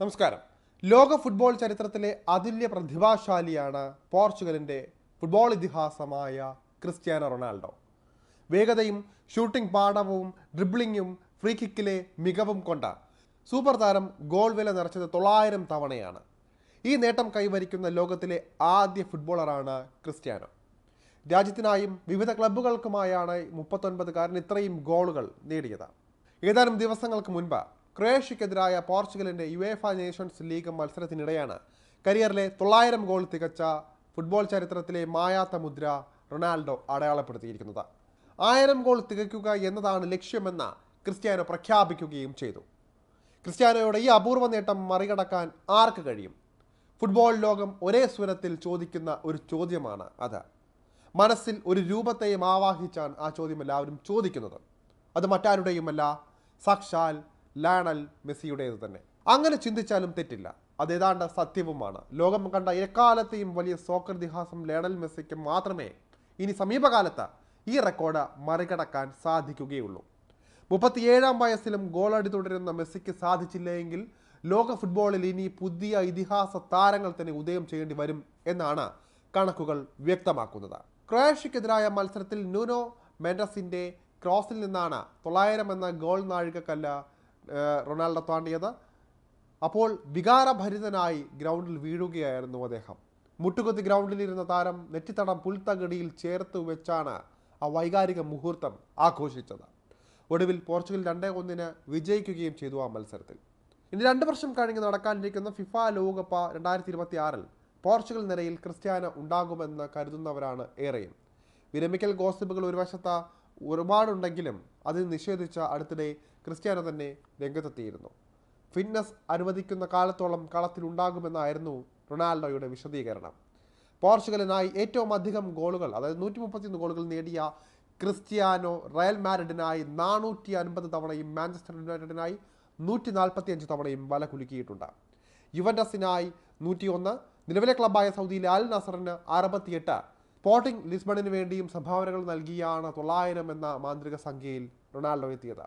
നമസ്കാരം. ലോക ഫുട്ബോൾ ചരിത്രത്തിലെ അതുല്യ പ്രതിഭാശാലിയാണ് പോർച്ചുഗലിന്റെ ഫുട്ബോൾ ഇതിഹാസമായ ക്രിസ്ത്യാനോ റൊണാൾഡോ. വേഗതയും ഷൂട്ടിംഗ് പാടവവും ഡ്രിബ്ലിങ്ങും ഫ്രീ കിക്കിലെ മികവും കൊണ്ട സൂപ്പർ താരം ഗോൾ വില നിറച്ചത് തൊള്ളായിരം തവണയാണ്. ഈ നേട്ടം കൈവരിക്കുന്ന ലോകത്തിലെ ആദ്യ ഫുട്ബോളറാണ് ക്രിസ്ത്യാനോ. രാജ്യത്തിനായും വിവിധ ക്ലബ്ബുകൾക്കുമായാണ് മുപ്പത്തൊൻപതുകാരൻ ഇത്രയും ഗോളുകൾ നേടിയത്. ഏതാനും ദിവസങ്ങൾക്ക് മുൻപ് ക്രൊയേഷ്യക്കെതിരായ പോർച്ചുഗലിന്റെ യുവേഫ നേഷൻസ് ലീഗ് മത്സരത്തിനിടെയാണ് കരിയറിലെ തൊള്ളായിരം ഗോൾ തികച്ച ഫുട്ബോൾ ചരിത്രത്തിലെ മായാത്ത മുദ്ര റൊണാൾഡോ അടയാളപ്പെടുത്തിയിരിക്കുന്നത്. ആയിരം ഗോൾ തികയ്ക്കുക എന്നതാണ് ലക്ഷ്യമെന്ന് ക്രിസ്ത്യാനോ പ്രഖ്യാപിക്കുകയും ചെയ്തു. ക്രിസ്ത്യാനോയുടെ ഈ അപൂർവ നേട്ടം മറികടക്കാൻ ആർക്ക് കഴിയും? ഫുട്ബോൾ ലോകം ഒരേ സ്വരത്തിൽ ചോദിക്കുന്ന ഒരു ചോദ്യമാണ് അത്. മനസ്സിൽ ഒരു രൂപത്തെയും ആവാഹിച്ചാണ് ആ ചോദ്യം എല്ലാവരും ചോദിക്കുന്നത്. അത് മറ്റാരുടെയുമല്ല സാക്ഷാൽ ലയണൽ മെസ്സിയുടേത് തന്നെ. അങ്ങനെ ചിന്തിച്ചാലും തെറ്റില്ല. അത് ഏതാണ്ട് സത്യവുമാണ്. ലോകം കണ്ട എക്കാലത്തെയും വലിയ സോക്കർ ഇതിഹാസം ലയണൽ മെസ്സിക്ക് മാത്രമേ ഇനി സമീപകാലത്ത് ഈ റെക്കോർഡ് മറികടക്കാൻ സാധിക്കുകയുള്ളൂ. മുപ്പത്തിയേഴാം വയസ്സിലും ഗോളടി തുടരുന്ന മെസ്സിക്ക് സാധിച്ചില്ലെങ്കിൽ ലോക ഫുട്ബോളിൽ ഇനി പുതിയ ഇതിഹാസ താരങ്ങൾ തന്നെ ഉദയം ചെയ്യേണ്ടി വരും എന്നാണ് കണക്കുകൾ വ്യക്തമാക്കുന്നത്. ക്രൊയേഷ്യക്കെതിരായ മത്സരത്തിൽ ന്യൂനോ മെൻഡസിന്റെ ക്രോസിൽ നിന്നാണ് തൊള്ളായിരം എന്ന ഗോൾ നാഴികക്കല്ല് റൊണാൾഡോ താണ്ടിയത്. അപ്പോൾ വികാരഭരിതനായി ഗ്രൗണ്ടിൽ വീഴുകയായിരുന്നു അദ്ദേഹം. മുട്ടുകുത്തി ഗ്രൗണ്ടിലിരുന്ന താരം നെറ്റിത്തടം പുൽത്തകടിയിൽ ചേർത്ത് വെച്ചാണ് ആ വൈകാരിക മുഹൂർത്തം ആഘോഷിച്ചത്. ഒടുവിൽ പോർച്ചുഗൽ രണ്ടേ ഒന്നിന് വിജയിക്കുകയും ചെയ്തു ആ മത്സരത്തിൽ. ഇനി രണ്ട് വർഷം കഴിഞ്ഞ് നടക്കാനിരിക്കുന്ന ഫിഫ ലോകകപ്പ് രണ്ടായിരത്തി ഇരുപത്തി ആറിൽ പോർച്ചുഗൽ നിരയിൽ ക്രിസ്ത്യാനോ ഉണ്ടാകുമെന്ന് കരുതുന്നവരാണ് ഏറെയും. വിരമിക്കൽ ഗോസിപ്പുകൾ ഒരു വശത്ത് ഒരുപാടുണ്ടെങ്കിലും അത് നിഷേധിച്ച അടുത്തിടെ ക്രിസ്ത്യാനോ തന്നെ രംഗത്തെത്തിയിരുന്നു. ഫിറ്റ്നസ് അനുവദിക്കുന്ന കാലത്തോളം കളത്തിലുണ്ടാകുമെന്നായിരുന്നു റൊണാൾഡോയുടെ വിശദീകരണം. പോർച്ചുഗലിനായി ഏറ്റവും അധികം ഗോളുകൾ അതായത് നൂറ്റി മുപ്പത്തിയൊന്ന് ഗോളുകൾ നേടിയ ക്രിസ്ത്യാനോ റയൽ മാഡ്രിഡിനായി നാനൂറ്റി അൻപത് തവണയും മാഞ്ചസ്റ്റർ യുണൈറ്റഡിനായി നൂറ്റി നാൽപ്പത്തി അഞ്ച് തവണയും വല കുലുക്കിയിട്ടുണ്ട്. യുവൻഡസിനായി നൂറ്റിയൊന്ന് നിലവിലെ ക്ലബ്ബായ സൗദിയിലെ അൽ നസറിന് അറുപത്തിയെട്ട് സ്പോർട്ടിംഗ് ലിസ്ബണിന് വേണ്ടിയും സംഭാവനകൾ നൽകിയാണ് തൊള്ളായിരം എന്ന മാന്ത്രിക സംഖ്യയിൽ റൊണാൾഡോ എത്തിയത്.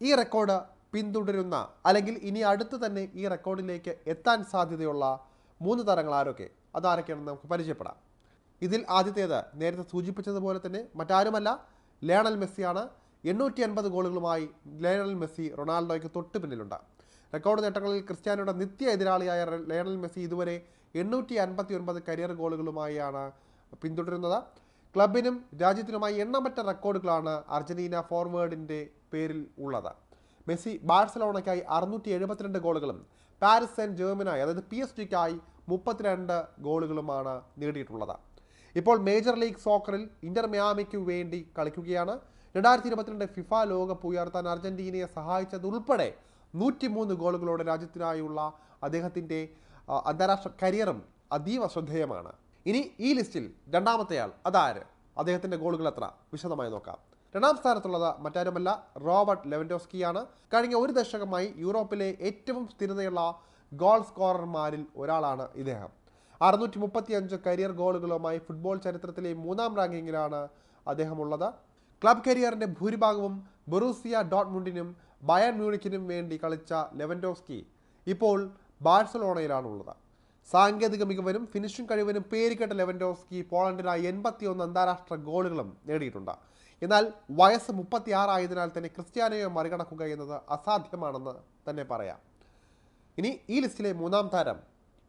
ഈ റെക്കോർഡ് പിന്തുടരുന്ന അല്ലെങ്കിൽ ഇനി അടുത്ത് തന്നെ ഈ റെക്കോർഡിലേക്ക് എത്താൻ സാധ്യതയുള്ള മൂന്ന് താരങ്ങൾ ആരൊക്കെ അതാരൊക്കെയാണെന്ന് നമുക്ക് പരിചയപ്പെടാം. ഇതിൽ ആദ്യത്തേത് നേരത്തെ സൂചിപ്പിച്ചതുപോലെ തന്നെ മറ്റാരുമല്ല ലയണൽ മെസ്സിയാണ്. എണ്ണൂറ്റി അൻപത് ഗോളുകളുമായി ലയണൽ മെസ്സി റൊണാൾഡോയ്ക്ക് തൊട്ട് പിന്നിലുണ്ട്. റെക്കോർഡ് നേട്ടങ്ങളിൽ ക്രിസ്ത്യാനോയുടെ നിത്യ എതിരാളിയായ ലയണൽ മെസ്സി ഇതുവരെ എണ്ണൂറ്റി അൻപത്തി ഒൻപത് കരിയർ ഗോളുകളുമായാണ് പിന്തുടരുന്നത്. ക്ലബിനും രാജ്യത്തിനുമായി എണ്ണമറ്റ റെക്കോർഡുകളാണ് അർജന്റീന ഫോർവേഡിന്റെ പേരിൽ ഉള്ളത്. മെസ്സി ബാഴ്സലോണയ്ക്കായി അറുന്നൂറ്റി എഴുപത്തിരണ്ട് ഗോളുകളും പാരിസ് സെൻ ജേർമനായി അതായത് പി എസ് ജിക്കായി മുപ്പത്തിരണ്ട് ഗോളുകളുമാണ് നേടിയിട്ടുള്ളത്. ഇപ്പോൾ മേജർ ലീഗ് സോക്കറിൽ ഇന്റർ മിയാമിക്ക് വേണ്ടി കളിക്കുകയാണ്. രണ്ടായിരത്തി ഇരുപത്തിരണ്ട് ഫിഫ ലോകകപ്പ് ഉയർത്താൻ അർജന്റീനയെ സഹായിച്ചതുൾപ്പെടെ നൂറ്റിമൂന്ന് ഗോളുകളോടെ രാജ്യത്തിനായുള്ള അദ്ദേഹത്തിന്റെ അന്താരാഷ്ട്ര കരിയറും അതീവ ശ്രദ്ധേയമാണ്. ഇനി ഈ ലിസ്റ്റിൽ രണ്ടാമത്തെയാൾ അതാര്? അദ്ദേഹത്തിന്റെ ഗോളുകൾ എത്ര? വിശദമായി നോക്കാം. രണ്ടാം സ്ഥാനത്തുള്ളത് മറ്റാരുമല്ല റോബർട്ട് ലെവൻഡോസ്കിയാണ്. കഴിഞ്ഞ ഒരു ദശകമായി യൂറോപ്പിലെ ഏറ്റവും സ്ഥിരതയുള്ള ഗോൾ സ്കോറർമാരിൽ ഒരാളാണ് ഇദ്ദേഹം. അറുന്നൂറ്റി മുപ്പത്തി അഞ്ച് കരിയർ ഗോളുകളുമായി ഫുട്ബോൾ ചരിത്രത്തിലെ മൂന്നാം റാങ്കിങ്ങിലാണ് അദ്ദേഹം ഉള്ളത് ക്ലബ് കരിയറിന്റെ ഭൂരിഭാഗവും ബൊറൂസിയ ഡോട്ട്മുണ്ടിനും ബയൺ മ്യൂണിക്കിനും വേണ്ടി കളിച്ച ലെവൻഡോസ്കി ഇപ്പോൾ ബാഴ്സലോണയിലാണുള്ളത്. സാങ്കേതിക മികവിനും ഫിനിഷിംഗ് കഴിവിനും പേരുകേട്ട ലെവൻഡോസ്കി പോളണ്ടിനായി എൺപത്തിയൊന്ന് അന്താരാഷ്ട്ര ഗോളുകളും നേടിയിട്ടുണ്ട്. എന്നാൽ വയസ്സ് മുപ്പത്തി ആറായതിനാൽ തന്നെ ക്രിസ്ത്യാനോയെ മറികടക്കുക എന്നത് അസാധ്യമാണെന്ന് തന്നെ പറയാം. ഇനി ഈ ലിസ്റ്റിലെ മൂന്നാം താരം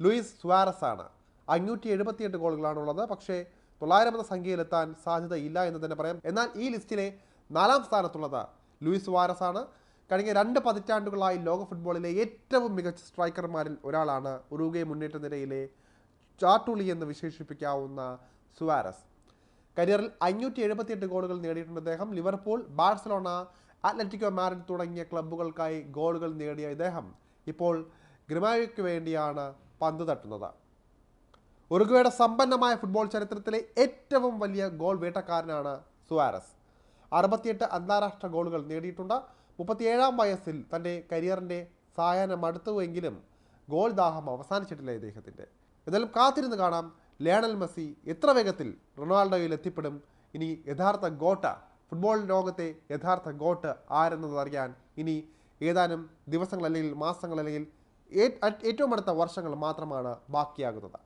ലൂയിസ് സുവാരസ് ആണ് അഞ്ഞൂറ്റി എഴുപത്തിയെട്ട് ഗോളുകളാണുള്ളത്. പക്ഷേ തൊള്ളായിരം എന്ന സംഖ്യയിലെത്താൻ സാധ്യതയില്ല എന്ന് തന്നെ പറയാം. എന്നാൽ ഈ ലിസ്റ്റിലെ നാലാം സ്ഥാനത്തുള്ളത് ലൂയിസ് വാരസ് ആണ് കഴിഞ്ഞ രണ്ട് പതിറ്റാണ്ടുകളായി ലോക ഫുട്ബോളിലെ ഏറ്റവും മികച്ച സ്ട്രൈക്കർമാരിൽ ഒരാളാണ് ഉറുഗെ മുന്നേറ്റ നിരയിലെ ചാട്ടുളി എന്ന് വിശേഷിപ്പിക്കാവുന്ന സുവാരസ്. കരിയറിൽ അഞ്ഞൂറ്റി എഴുപത്തിയെട്ട് ഗോളുകൾ നേടിയിട്ടുണ്ട് അദ്ദേഹം ലിവർപൂൾ ബാഴ്സലോണ അത്ലറ്റിക്കോ മാരിഡ് തുടങ്ങിയ ക്ലബ്ബുകൾക്കായി ഗോളുകൾ നേടിയ ഇദ്ദേഹം ഇപ്പോൾ ഗ്രിമായോയ്ക്ക് വേണ്ടിയാണ് പന്ത് തട്ടുന്നത്. ഉറുഗ്വയുടെ സമ്പന്നമായ ഫുട്ബോൾ ചരിത്രത്തിലെ ഏറ്റവും വലിയ ഗോൾ വേട്ടക്കാരനാണ് സുവാരസ്. അറുപത്തിയെട്ട് അന്താരാഷ്ട്ര ഗോളുകൾ നേടിയിട്ടുണ്ട്. മുപ്പത്തിയേഴാം വയസ്സിൽ തന്റെ കരിയറിന്റെ സായാഹ്നം അടുത്തുവെങ്കിലും ഗോൾ ദാഹം അവസാനിച്ചിട്ടില്ല ഇദ്ദേഹത്തിന്റെ. എന്നാലും കാത്തിരുന്ന് കാണാം. ലയണൽ മെസ്സി എത്ര വേഗത്തിൽ റൊണാൾഡോയിൽ എത്തിപ്പെടും? ഇനി യഥാർത്ഥ ഗോട്ട ഫുട്ബോൾ ലോകത്തെ യഥാർത്ഥ ഗോട്ട് ആരെന്നത് അറിയാൻ ഇനി ഏതാനും ദിവസങ്ങൾ അല്ലെങ്കിൽ മാസങ്ങൾ അല്ലെങ്കിൽ ഏറ്റവും അടുത്ത വർഷങ്ങൾ മാത്രമാണ് ബാക്കിയാകുന്നത്.